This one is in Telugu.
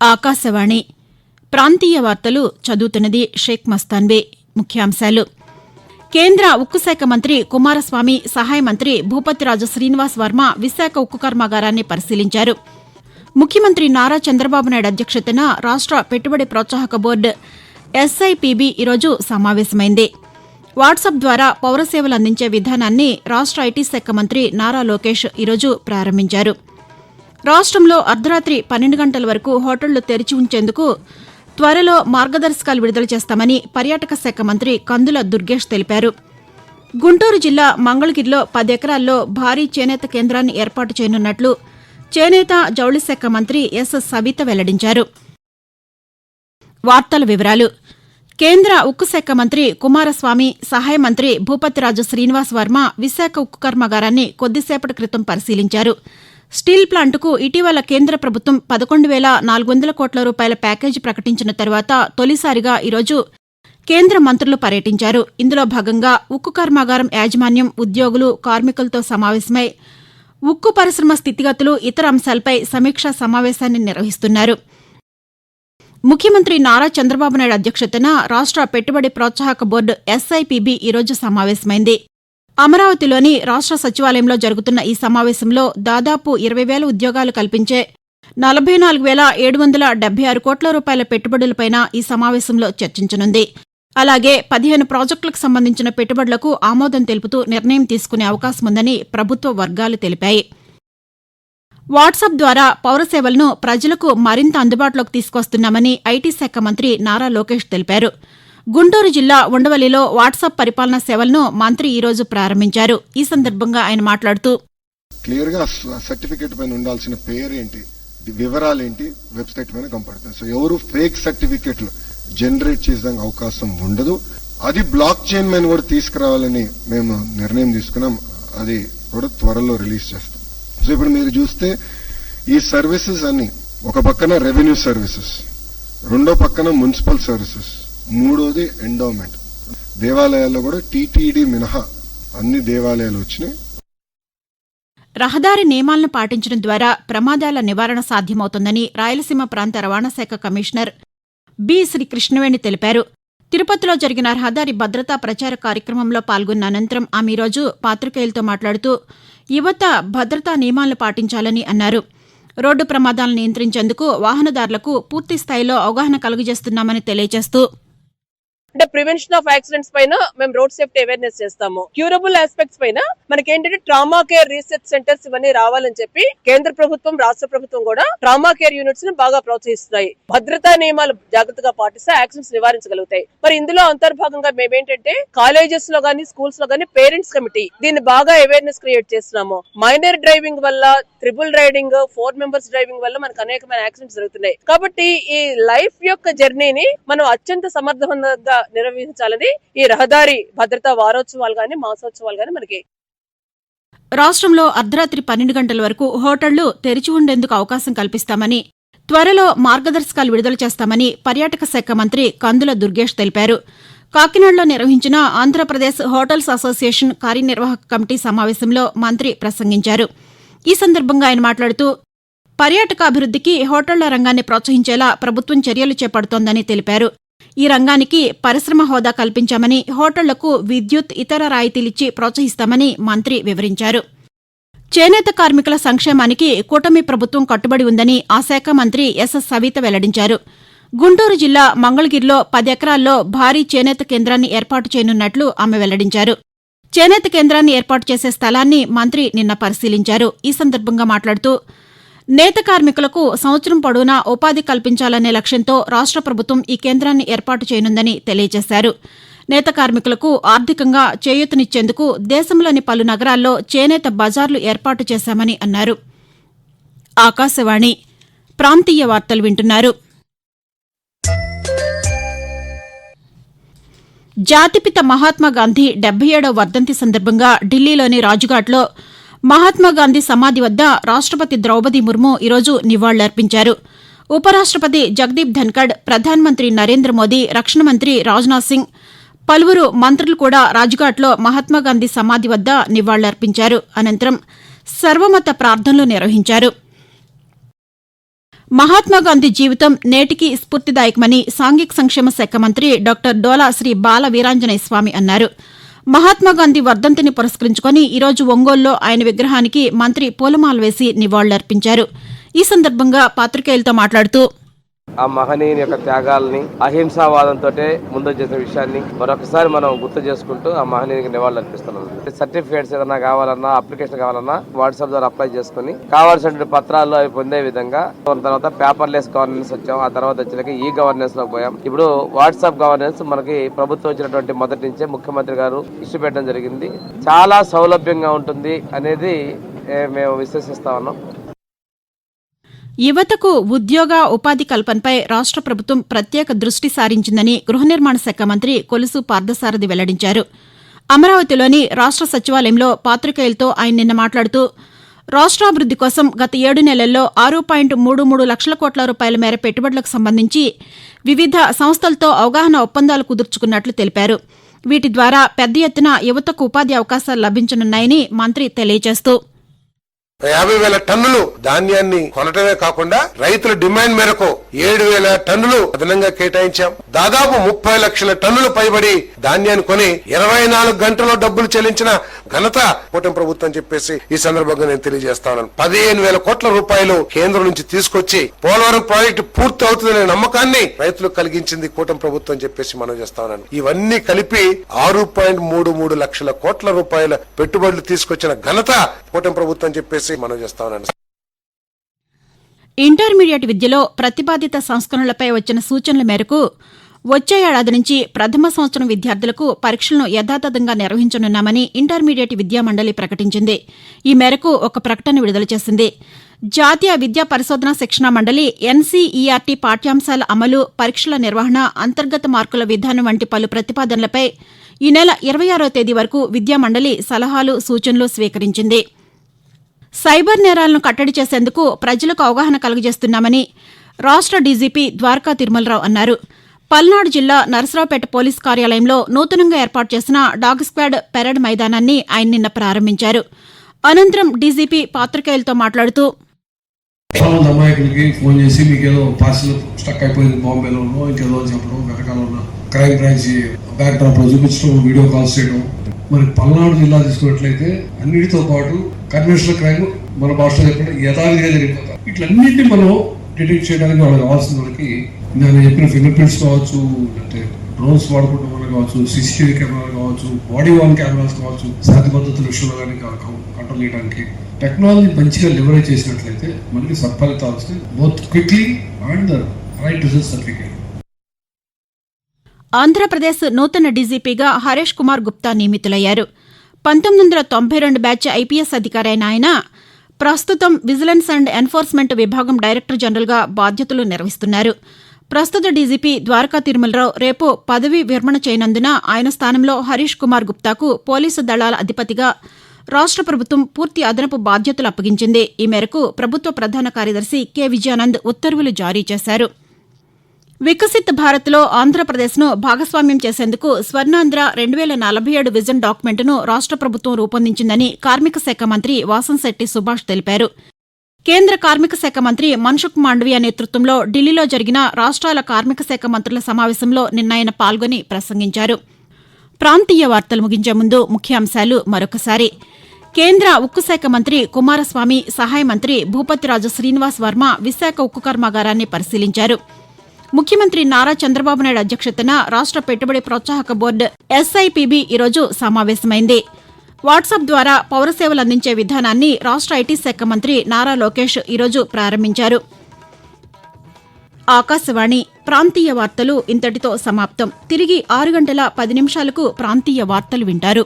ఆకాశవాణి. ప్రాంతీయ వార్తలు చదువుతున్నది షేక్ మస్తాన్వే ముఖ్యాంశాలు. కేంద్ర ఉక్కు శాఖ మంత్రి కుమారస్వామి సహాయ మంత్రి భూపతిరాజు శ్రీనివాస్ వర్మ విశాఖ ఉక్కు కర్మాగారాన్ని పరిశీలించారు. ముఖ్యమంత్రి నారా చంద్రబాబు నాయుడు అధ్యక్షతన రాష్ట పెట్టుబడి ప్రోత్సాహక బోర్డు ఎస్ఐపిబి ఈరోజు సమావేశమైంది. వాట్సాప్ ద్వారా పౌర సేవలు అందించే విధానాన్ని రాష్ట ఐటీ శాఖ మంత్రి నారా లోకేష్ ఈరోజు ప్రారంభించారు. రాష్ట్రంలో అర్ధరాత్రి పన్నెండు గంటల వరకు హోటళ్ళు తెరిచి ఉంచేందుకు త్వరలో మార్గదర్శకాలు విడుదల చేస్తామని పర్యాటక శాఖ మంత్రి కందుల దుర్గేష్ తెలిపారు. గుంటూరు జిల్లా మంగళగిరిలో పది ఎకరాల్లో భారీ చేనేత కేంద్రాన్ని ఏర్పాటు చేయనున్నట్లు చేనేత జౌళి శాఖ మంత్రి ఎస్ సవిత వెల్లడించారు. వార్తల వివరాలు. కేంద్ర ఉక్కు శాఖ మంత్రి కుమారస్వామి సహాయ మంత్రి భూపతిరాజు శ్రీనివాస్ వర్మ విశాఖ ఉక్కు కర్మాగారాన్ని కొద్దిసేపటి క్రితం పరిశీలించారు. స్టీల్ ప్లాంటుకు ఇటీవల కేంద్ర ప్రభుత్వం పదకొండు వేల నాలుగు వందల కోట్ల రూపాయల ప్యాకేజీ ప్రకటించిన తర్వాత తొలిసారిగా ఈరోజు కేంద్ర మంత్రులు పర్యటించారు. ఇందులో భాగంగా ఉక్కు కర్మాగారం యాజమాన్యం ఉద్యోగులు కార్మికులతో సమావేశమై ఉక్కు పరిశ్రమ స్థితిగతులు ఇతర అంశాలపై సమీక్షా సమావేశాన్ని నిర్వహిస్తున్నారు. ముఖ్యమంత్రి నారా చంద్రబాబు నాయుడు అధ్యక్షతన రాష్ట పెట్టుబడి ప్రోత్సాహక బోర్డు ఎస్ఐపిబి ఈరోజు సమావేశమైంది. అమరావతిలోని రాష్ట సచివాలయంలో జరుగుతున్న ఈ సమావేశంలో దాదాపు ఇరవై వేల ఉద్యోగాలు కల్పించే నలభై నాలుగు వేల ఏడు వందల డెబ్బై ఆరు కోట్ల రూపాయల పెట్టుబడులపైన ఈ సమావేశంలో చర్చించనుంది. అలాగే పదిహేను ప్రాజెక్టులకు సంబంధించిన పెట్టుబడులకు ఆమోదం తెలుపుతూ నిర్ణయం తీసుకునే అవకాశం ఉందని ప్రభుత్వ వర్గాలు తెలిపాయి. వాట్సాప్ ద్వారా పౌర సేవలను ప్రజలకు మరింత అందుబాటులోకి తీసుకొస్తున్నామని ఐటీ శాఖ మంత్రి నారా లోకేష్ తెలిపారు. గుంటూరు జిల్లా ఉండవల్లిలో వాట్సాప్ పరిపాలనా సేవలను మంత్రి ఈరోజు ప్రారంభించారు. ఈ సందర్భంగా ఆయన మాట్లాడుతూ క్లియర్గా సర్టిఫికేట్ పైన ఉండాల్సిన పేరు ఏంటి వివరాలు ఏంటి వెబ్సైట్ పైన కనపడుతుంది. సో ఎవరు ఫేక్ సర్టిఫికేట్లు జనరేట్ చేసే అవకాశం ఉండదు. అది బ్లాక్ చైన్ మీద కూడా తీసుకురావాలని మేము నిర్ణయం తీసుకున్నాం. అది కూడా త్వరలో రిలీజ్ చేస్తాం. సో ఇప్పుడు మీరు చూస్తే ఈ సర్వీసెస్ అన్ని ఒక పక్కన రెవెన్యూ సర్వీసెస్ రెండో పక్కన మున్సిపల్ సర్వీసెస్ మూడోది ఎండోమెంట్ దేవాలయాల్లో కూడా టీటీడీ మినహా అన్ని దేవాలయాలు వచ్చినాయి. రహదారి నియమాలను పాటించడం ద్వారా ప్రమాదాల నివారణ సాధ్యమవుతుందని రాయలసీమ ప్రాంత రవాణా శాఖ కమిషనర్ బి శ్రీ కృష్ణవేణి తెలిపారు. తిరుపతిలో జరిగిన రహదారి భద్రతా ప్రచార కార్యక్రమంలో పాల్గొన్న అనంతరం ఆమె ఈరోజు పాతికేయులతో మాట్లాడుతూ యువత భద్రతా నియమాలను పాటించాలని అన్నారు. రోడ్డు ప్రమాదాలను నియంత్రించేందుకు వాహనదారులకు పూర్తి స్థాయిలో అవగాహన కలుగజేస్తున్నామని తెలియజేస్తూ అంటే ప్రివెన్షన్ ఆఫ్ యాక్సిడెంట్స్ పైన మేము రోడ్ సేఫ్టీ అవేర్నెస్ చేస్తాము. క్యూరబుల్ ఆస్పెక్ట్స్ పైన మనకి ఏంటంటే ట్రామా కేర్ రీసెర్చ్ సెంటర్స్ ఇవన్నీ రావాలని చెప్పి కేంద్ర ప్రభుత్వం రాష్ట్ర ప్రభుత్వం కూడా ట్రామా కేర్ యూనిట్స్ని బాగా ప్రోత్సహిస్తున్నాయి. భద్రతా నియమాలు జాగ్రత్తగా పాటిస్తే యాక్సిడెంట్స్ నివారించగలుగుతాయి. మరి ఇందులో అంతర్భాగంగా మేమేంటంటే కాలేజెస్లో గానీ స్కూల్స్లో గానీ పేరెంట్స్ కమిటీ దీన్ని బాగా అవేర్నెస్ క్రియేట్ చేస్తున్నాము. మైనర్ డ్రైవింగ్ వల్ల triple riding four members driving వల్ల మనకు అనేకమైన యాక్సిడెంట్స్ జరుగుతున్నాయి. కాబట్టి ఈ లైఫ్ యొక్క జర్నీని మనం అత్యంత సమర్థవంతంగా నిర్వహించాలని ఈ రహదారి భద్రతా వారోత్సవాలు గానీ మాసోత్సవాలు కానీ మనకి రాష్ట్రంలో అర్ధరాత్రి పన్నెండు గంటల వరకు హోటళ్ళు తెరిచి ఉండేందుకు అవకాశం కల్పిస్తామని త్వరలో మార్గదర్శకాలు విడుదల చేస్తామని పర్యాటక శాఖ మంత్రి కందుల దుర్గేష్ తెలిపారు. కాకినాడలో నిర్వహించిన ఆంధ్రప్రదేశ్ హోటల్స్ అసోసియేషన్ కార్యనిర్వాహక కమిటీ సమావేశంలో మంత్రి ప్రసంగించారు. ఈ సందర్భంగా ఆయన మాట్లాడుతూ పర్యాటక అభివృద్దికి హోటళ్ళ రంగాన్ని ప్రోత్సహించేలా ప్రభుత్వం చర్యలు చేపడుతోందని తెలిపారు. ఈ రంగానికి పరిశ్రమ హోదా కల్పించామని హోటళ్ళకు విద్యుత్ ఇతర రాయితీలిచ్చి ప్రోత్సహిస్తామని మంత్రి వివరించారు. చేనేత కార్మికుల సంక్షేమానికి కూటమి ప్రభుత్వం కట్టుబడి ఉందని ఆ శాఖ మంత్రి ఎస్. సవిత వెల్లడించారు. గుంటూరు జిల్లా మంగళగిరిలో పది ఎకరాల్లో భారీ చేనేత కేంద్రాన్ని ఏర్పాటు చేయనున్నట్లు ఆమె వెల్లడించారు. చేనేత కేంద్రాన్ని ఏర్పాటు చేసే స్థలాన్ని మంత్రి నిన్న పరిశీలించారు. ఈ సందర్భంగా మాట్లాడుతూ నేత కార్మికులకు సంవత్సరం పొడవునా ఉపాధి కల్పించాలనే లక్ష్యంతో రాష్ట్ర ప్రభుత్వం ఈ కేంద్రాన్ని ఏర్పాటు చేయనుందని తెలియజేశారు. నేత కార్మికులకు ఆర్థికంగా చేయూతనిచ్చేందుకు దేశంలోని పలు నగరాల్లో చేనేత బజార్లు ఏర్పాటు చేశామని అన్నారు. ఆకాశవాణి ప్రాంతీయ వార్తలు వింటున్నారు. జాతిపిత మహాత్మాగాంధీ డెబ్బై ఏడవ వర్ధంతి సందర్భంగా ఢిల్లీలోని రాజ్ఘాట్లో మహాత్మాగాంధీ సమాధి వద్ద రాష్టపతి ద్రౌపది ముర్ము ఈరోజు నివాళులర్పించారు. ఉపరాష్టపతి జగదీప్ ధన్కడ్ ప్రధానమంత్రి నరేంద్ర మోదీ రక్షణ మంత్రి రాజ్నాథ్ సింగ్ పలువురు మంత్రులు కూడా రాజ్ఘాట్లో మహాత్మాగాంధీ సమాధి వద్ద నివాళులర్పించారు. అనంతరం సర్వమత ప్రార్థనలు నిర్వహించారు. మహాత్మాగాంధీ జీవితం నేటికి స్ఫూర్తిదాయకమని సాంఘిక సంక్షేమ శాఖ మంత్రి డాక్టర్ డోలా శ్రీ బాల వీరాంజనేయ స్వామి అన్నారు. మహాత్మాగాంధీ వర్ధంతిని పురస్కరించుకుని ఈరోజు ఒంగోలులో ఆయన విగ్రహానికి మంత్రి పూలమాల వేసి నివాళులర్పించారు. ఈ సందర్భంగా పాతికేయులతో మాట్లాడుతూ ఆ మహనీయుని యొక్క త్యాగాలని అహింసావాదంతో ముందు చేసిన విషయాన్ని మరొకసారి మనం గుర్తు చేసుకుంటూ ఆ మహనీయునికి నివాళులు అర్పిస్తున్నాం సర్టిఫికేట్స్ ఏదైనా కావాలన్నా అప్లికేషన్ కావాలన్నా వాట్సాప్ ద్వారా అప్లై చేసుకుని కావాల్సినటువంటి పత్రాలు అవి పొందే విధంగా తర్వాత పేపర్లెస్ గవర్నెన్స్ వచ్చాం. ఆ తర్వాత వచ్చినాక ఈ గవర్నెన్స్లో పోయాం. ఇప్పుడు వాట్సాప్ గవర్నెన్స్ మనకి ప్రభుత్వం వచ్చినటువంటి మొదటి నుంచే ముఖ్యమంత్రి గారు ఇష్యూ పెట్టడం జరిగింది. చాలా సౌలభ్యంగా ఉంటుంది అనేది మేము విశ్వసిస్తా ఉన్నాం. యువతకు ఉద్యోగ ఉపాధి కల్పనపై రాష్ట్ర ప్రభుత్వం ప్రత్యేక దృష్టి సారించిందని గృహ నిర్మాణ శాఖ మంత్రి కొలుసు పార్థసారథి వెల్లడించారు. అమరావతిలోని రాష్ట్ర సచివాలయంలో పాతికేయులతో ఆయన నిన్న మాట్లాడుతూ రాష్ట్రాభివృద్ది కోసం గత ఏడు నెలల్లో ఆరు పాయింట్ మూడు మూడు లక్షల కోట్ల రూపాయల మేర పెట్టుబడులకు సంబంధించి వివిధ సంస్థలతో అవగాహన ఒప్పందాలు కుదుర్చుకున్నట్లు తెలిపారు. వీటి ద్వారా పెద్ద ఎత్తున యువతకు ఉపాధి అవకాశాలు లభించనున్నాయని మంత్రి తెలియజేస్తూ యాభై వేల టన్నులు ధాన్యాన్ని కొనటమే కాకుండా రైతుల డిమాండ్ మేరకు ఏడు వేల టన్నులు అదనంగా కేటాయించాం. దాదాపు ముప్పై లక్షల టన్నులు పైబడి ధాన్యాన్ని కొని ఇరవై నాలుగు గంటల్లో డబ్బులు చెల్లించిన ఘనత కూటమి ప్రభుత్వం చెప్పేసి ఈ సందర్భంగా నేను తెలియజేస్తాను. పదిహేను వేల కోట్ల రూపాయలు కేంద్రం నుంచి తీసుకొచ్చి పోలవరం ప్రాజెక్టు పూర్తి అవుతుందనే నమ్మకాన్ని రైతులకు కలిగించింది కూటమి ప్రభుత్వం చెప్పేసి మనం చేస్తాను ఇవన్నీ కలిపి ఆరు పాయింట్ మూడు మూడు లక్షల కోట్ల రూపాయల పెట్టుబడులు తీసుకొచ్చిన ఘనత కూటమి ప్రభుత్వం చెప్పేసి మనం చేస్తామని ఇంటర్మీడియట్ విద్యలో ప్రతిపాదిత సంస్కరణలపై వచ్చిన సూచనల మేరకు వచ్చే ఏడాది నుంచి ప్రథమ సంవత్సరం విద్యార్థులకు పరీక్షలను యథాతథంగా నిర్వహించనున్నామని ఇంటర్మీడియట్ విద్యా మండలి ప్రకటించింది. ఈ మేరకు ఒక ప్రకటన విడుదల చేసింది. జాతీయ విద్యా పరిశోధన శిక్షణ మండలి ఎన్సీఈఆర్టీ పాఠ్యాంశాల అమలు పరీక్షల నిర్వహణ అంతర్గత మార్కుల విధానం వంటి పలు ప్రతిపాదనలపై ఈ నెల ఇరవై ఆరో తేదీ వరకు విద్యా మండలి సలహాలు సూచనలు స్వీకరించింది. సైబర్ నేరాలను కట్టడి చేసేందుకు ప్రజలకు అవగాహన కలుగజేస్తున్నామని రాష్ట్ర డీజీపీ ద్వారకా తిరుమలరావు అన్నారు. పల్నాడు జిల్లా నరసరావుపేట పోలీస్ కార్యాలయంలో నూతనంగా ఏర్పాటు చేసిన డాగ్ స్క్వాడ్ పెరడ్ మైదానాన్ని ఆయన నిన్న ప్రారంభించారు. అనంతరం డీజీపీ పాత్రికేయులతో మాట్లాడుతూ అమాయకులకి ఫోన్ చేసి మీకేదో పార్సిల్ స్టక్ అయిపోయింది బాంబేలో ఇంకేదో చెప్పడం వెనకాల క్రైమ్ బ్రాంచ్ బ్యాక్ డ్రాప్లో చూపించడం వీడియో కాల్స్ చేయడం. మరి పల్నాడు జిల్లా తీసుకున్నట్లయితే అన్నిటితో పాటు కన్వెన్షనల్ క్రైమ్ మన భాషలో చెప్పిన యథావిధిగా జరిగిపోతాం. ఇట్లన్నింటినీ మనం డిటెక్ట్ చేయడానికి వాళ్ళకి కావాల్సిన వాళ్ళకి నేను చెప్పిన ఫింగర్ ప్రింట్స్ కావచ్చు అంటే డ్రోన్స్ వాడుకోవడం వల్ల కావచ్చు సీసీటీవీ కెమెరాలు కావచ్చు బాడీ వాన్ కెమెరాస్ కావచ్చు శాంతి పద్ధతుల విషయంలో కానీ కంట్రోల్ చేయడానికి టెక్నాలజీ మంచిగా లివరేజ్ చేసినట్లయితే మనకి సత్ఫలితాలు వస్తాయి both quickly and right result certificate Andhra Pradesh నూతన డీజీపీగా హరీష్ కుమార్ గుప్తా నియమితులయ్యారు. పంతొమ్మిది వందల తొంభై రెండు బ్యాచ్ ఐపీఎస్ అధికారైన ఆయన ప్రస్తుతం విజిలెన్స్ అండ్ ఎన్ఫోర్స్మెంట్ విభాగం డైరెక్టర్ జనరల్గా బాధ్యతలు నిర్వహిస్తున్నారు. ప్రస్తుత డీజీపీ ద్వారకా తిరుమలరావు రేపు పదవీ విరమణ చేయనందున ఆయన స్థానంలో హరీష్ కుమార్ గుప్తాకు పోలీసు దళాల అధిపతిగా రాష్ట్ర ప్రభుత్వం పూర్తి అదనపు బాధ్యతలు అప్పగించింది. ఈ మేరకు ప్రభుత్వ ప్రధాన కార్యదర్శి కె విజయానంద్ ఉత్తర్వులు జారీ చేశారు. వికసిత్ భారత్లో ఆంధ్రప్రదేశ్ను భాగస్వామ్యం చేసేందుకు స్వర్ణాంధ్ర రెండు వేల నలభై ఏడు విజన్ డాక్యుమెంట్ను రాష్ట్ర ప్రభుత్వం రూపొందించిందని కార్మిక శాఖ మంత్రి వాసంశెట్టి సుభాష్ తెలిపారు. కేంద్ర కార్మిక శాఖ మంత్రి మన్సుఖ్ మాండవియా నేతృత్వంలో ఢిల్లీలో జరిగిన రాష్ట్రాల కార్మిక శాఖ మంత్రుల సమావేశంలో నిన్న ఆయన పాల్గొని ప్రసంగించారు. ప్రాంతీయ వార్తలు ముగించే ముందు ముఖ్యాంశాలు మరొకసారి. కేంద్ర ఉక్కు శాఖ మంత్రి కుమారస్వామి సహాయ మంత్రి భూపతిరాజు శ్రీనివాస్ వర్మ విశాఖ ఉక్కు కర్మాగారాన్ని పరిశీలించారు. ముఖ్యమంత్రి నారా చంద్రబాబు నాయుడు అధ్యక్షతన రాష్ట్ర పెట్టుబడి ప్రోత్సాహక బోర్డు ఎస్ఐపిబి ఈరోజు సమావేశమైంది. వాట్సాప్ ద్వారా పౌర సేవలు అందించే విధానాన్ని రాష్ట్ర ఐటీ శాఖ మంత్రి నారా లోకేష్ ఈరోజు ప్రారంభించారు. ఆకాశవాణి ప్రాంతీయ వార్తలు ఇంతటితో సమాప్తం. తిరిగి ఆరు గంటల పది నిమిషాలకు ప్రాంతీయ వార్తలు వింటారు.